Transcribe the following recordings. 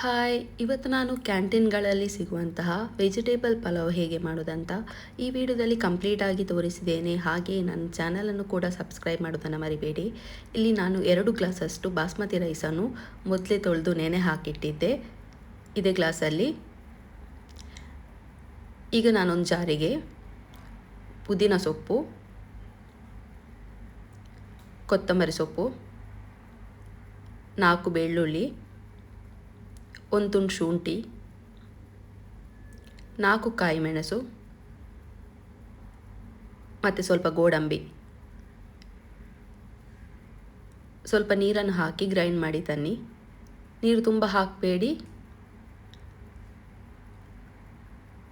Hi, ಇವತ್ತು ನಾನು ಕ್ಯಾಂಟೀನ್ಗಳಲ್ಲಿ ಸಿಗುವಂತಹ ವೆಜಿಟೇಬಲ್ ಪಲಾವ್ ಹೇಗೆ ಮಾಡೋದಂತ ಈ ವಿಡಿಯೋದಲ್ಲಿ ಕಂಪ್ಲೀಟಾಗಿ ತೋರಿಸಿದ್ದೇನೆ. ಹಾಗೆ ನನ್ನ ಚಾನಲನ್ನು ಕೂಡ ಸಬ್ಸ್ಕ್ರೈಬ್ ಮಾಡೋದನ್ನು ಮರಿಬೇಡಿ. ಇಲ್ಲಿ ನಾನು ಎರಡು ಗ್ಲಾಸಷ್ಟು ಬಾಸ್ಮತಿ ರೈಸನ್ನು ಮೊದಲೇ ತೊಳೆದು ನೆನೆ ಹಾಕಿಟ್ಟಿದ್ದೆ. ಇದೇ ಗ್ಲಾಸಲ್ಲಿ ಈಗ ನಾನೊಂದು ಜಾರಿಗೆ ಪುದೀನ ಸೊಪ್ಪು, ಕೊತ್ತಂಬರಿ ಸೊಪ್ಪು, ನಾಲ್ಕು ಬೆಳ್ಳುಳ್ಳಿ ಒಂದು ತುಂಡು ಶುಂಠಿ, ನಾಲ್ಕು ಕಾಯಿ ಮೆಣಸು ಮತ್ತು ಸ್ವಲ್ಪ ಗೋಡಂಬಿ. ಸ್ವಲ್ಪ ನೀರನ್ನು ಹಾಕಿ ಗ್ರೈಂಡ್ ಮಾಡಿ ತನ್ನಿ. ನೀರು ತುಂಬ ಹಾಕಬೇಡಿ.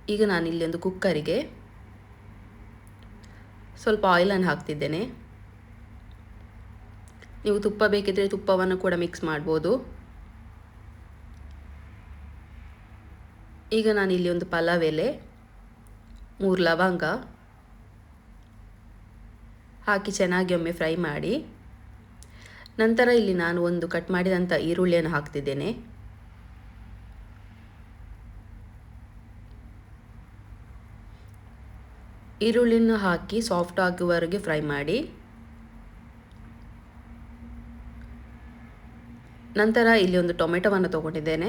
ಈಗ ನಾನು ಇಲ್ಲಿ ಒಂದು ಕುಕ್ಕರಿಗೆ ಸ್ವಲ್ಪ ಆಯಿಲನ್ನು ಹಾಕ್ತಿದ್ದೇನೆ. ನೀವು ತುಪ್ಪ ಬೇಕಿದ್ದರೆ ತುಪ್ಪವನ್ನು ಕೂಡ ಮಿಕ್ಸ್ ಮಾಡ್ಬೋದು. ಈಗ ನಾನು ಇಲ್ಲಿ ಒಂದು ಪಲಾವ್ ಎಲೆ, ಮೂರು ಲವಂಗ, ಹಾಕಿ ಚೆನ್ನಾಗಿ ಒಮ್ಮೆ ಫ್ರೈ ಮಾಡಿ, ನಂತರ ಇಲ್ಲಿ ನಾನು ಒಂದು ಕಟ್ ಮಾಡಿದಂಥ ಈರುಳ್ಳಿಯನ್ನು ಹಾಕ್ತಿದ್ದೇನೆ. ಈರುಳ್ಳಿಯನ್ನು ಹಾಕಿ ಸಾಫ್ಟ್ ಆಗುವವರೆಗೆ ಫ್ರೈ ಮಾಡಿ, ನಂತರ ಇಲ್ಲಿ ಒಂದು ಟೊಮೆಟೊವನ್ನು ತೊಗೊಂಡಿದ್ದೇನೆ.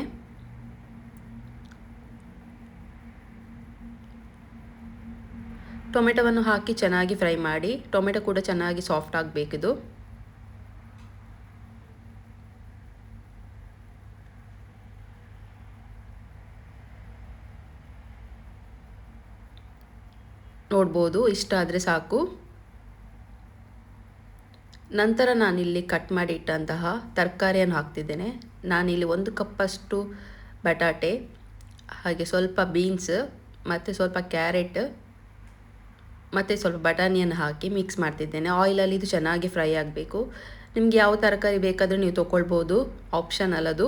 ಟೊಮೆಟೊವನ್ನು ಹಾಕಿ ಚೆನ್ನಾಗಿ ಫ್ರೈ ಮಾಡಿ, ಟೊಮೆಟೊ ಕೂಡ ಚೆನ್ನಾಗಿ ಸಾಫ್ಟ್ ಆಗಬೇಕಿದು. ನೋಡ್ಬೋದು, ಇಷ್ಟ ಆದರೆ ಸಾಕು. ನಂತರ ನಾನಿಲ್ಲಿ ಕಟ್ ಮಾಡಿ ಇಟ್ಟಂತಹ ತರಕಾರಿಯನ್ನು ಹಾಕ್ತಿದ್ದೇನೆ. ನಾನಿಲ್ಲಿ ಒಂದು ಕಪ್ಪಷ್ಟು ಬಟಾಟೆ, ಹಾಗೆ ಸ್ವಲ್ಪ ಬೀನ್ಸ್ ಮತ್ತು ಸ್ವಲ್ಪ ಕ್ಯಾರೆಟ್ ಮತ್ತು ಸ್ವಲ್ಪ ಬಟಾಣಿಯನ್ನು ಹಾಕಿ ಮಿಕ್ಸ್ ಮಾಡ್ತಿದ್ದೇನೆ. ಆಯಿಲಲ್ಲಿ ಇದು ಚೆನ್ನಾಗಿ ಫ್ರೈ ಆಗಬೇಕು. ನಿಮಗೆ ಯಾವ ತರಕಾರಿ ಬೇಕಾದರೂ ನೀವು ತೊಗೊಳ್ಬೋದು ಆಪ್ಷನ್ ಅದು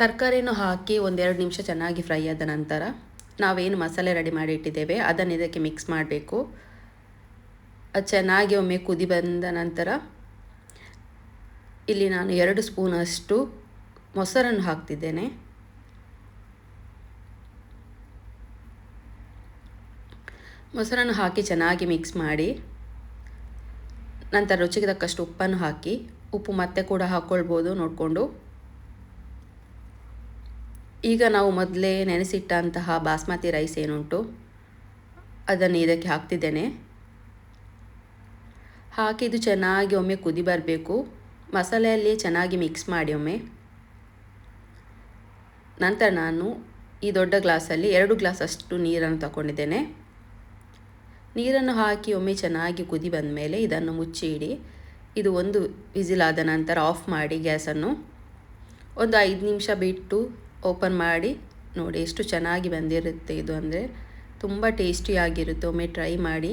ತರಕಾರಿನೂ ಹಾಕಿ ಒಂದೆರಡು ನಿಮಿಷ ಚೆನ್ನಾಗಿ ಫ್ರೈ ಆದ ನಂತರ ನಾವೇನು ಮಸಾಲೆ ರೆಡಿ ಮಾಡಿ ಇಟ್ಟಿದ್ದೇವೆ. ಅದನ್ನು ಇದಕ್ಕೆ ಮಿಕ್ಸ್ ಮಾಡಬೇಕು. ಅದು ಚೆನ್ನಾಗಿ ಒಮ್ಮೆ ಕುದಿ ಬಂದ ನಂತರ ಇಲ್ಲಿ ನಾನು ಎರಡು ಸ್ಪೂನಷ್ಟು ಮೊಸರನ್ನು ಹಾಕ್ತಿದ್ದೇನೆ. ಮೊಸರನ್ನು ಹಾಕಿ ಚೆನ್ನಾಗಿ ಮಿಕ್ಸ್ ಮಾಡಿ, ನಂತರ ರುಚಿಗೆ ತಕ್ಕಷ್ಟು ಉಪ್ಪನ್ನು ಹಾಕಿ, ಉಪ್ಪು ಮತ್ತೆ ಕೂಡ ಹಾಕ್ಕೊಳ್ಬೋದು ನೋಡಿಕೊಂಡು. ಈಗ ನಾವು ಮೊದಲೇ ನೆನೆಸಿಟ್ಟಂತಹ ಬಾಸ್ಮತಿ ರೈಸ್ ಏನುಂಟು, ಅದನ್ನು ಇದಕ್ಕೆ ಹಾಕ್ತಿದ್ದೇನೆ. ಹಾಕಿ ಇದು ಚೆನ್ನಾಗಿ ಒಮ್ಮೆ ಕುದಿ ಬರಬೇಕು. ಮಸಾಲೆಯಲ್ಲಿ ಚೆನ್ನಾಗಿ ಮಿಕ್ಸ್ ಮಾಡಿ ಒಮ್ಮೆ. ನಂತರ ನಾನು ಈ ದೊಡ್ಡ ಗ್ಲಾಸಲ್ಲಿ ಎರಡು ಗ್ಲಾಸ್ ಅಷ್ಟು ನೀರನ್ನು ತಗೊಂಡಿದ್ದೇನೆ. ನೀರನ್ನು ಹಾಕಿ ಒಮ್ಮೆ ಚೆನ್ನಾಗಿ ಕುದಿ ಬಂದ ಮೇಲೆ ಇದನ್ನು ಮುಚ್ಚಿ ಇಡಿ ಇದು ಒಂದು ವಿಸಿಲಾದ ನಂತರ ಆಫ್ ಮಾಡಿ ಗ್ಯಾಸನ್ನು. ಒಂದು ಐದು ನಿಮಿಷ ಬಿಟ್ಟು ಓಪನ್ ಮಾಡಿ. ನೋಡಿ ಎಷ್ಟು ಚೆನ್ನಾಗಿ ಬಂದಿರುತ್ತೆ ಇದು ಅಂದರೆ ತುಂಬ ಟೇಸ್ಟಿಯಾಗಿರುತ್ತೆ. ಒಮ್ಮೆ ಟ್ರೈ ಮಾಡಿ.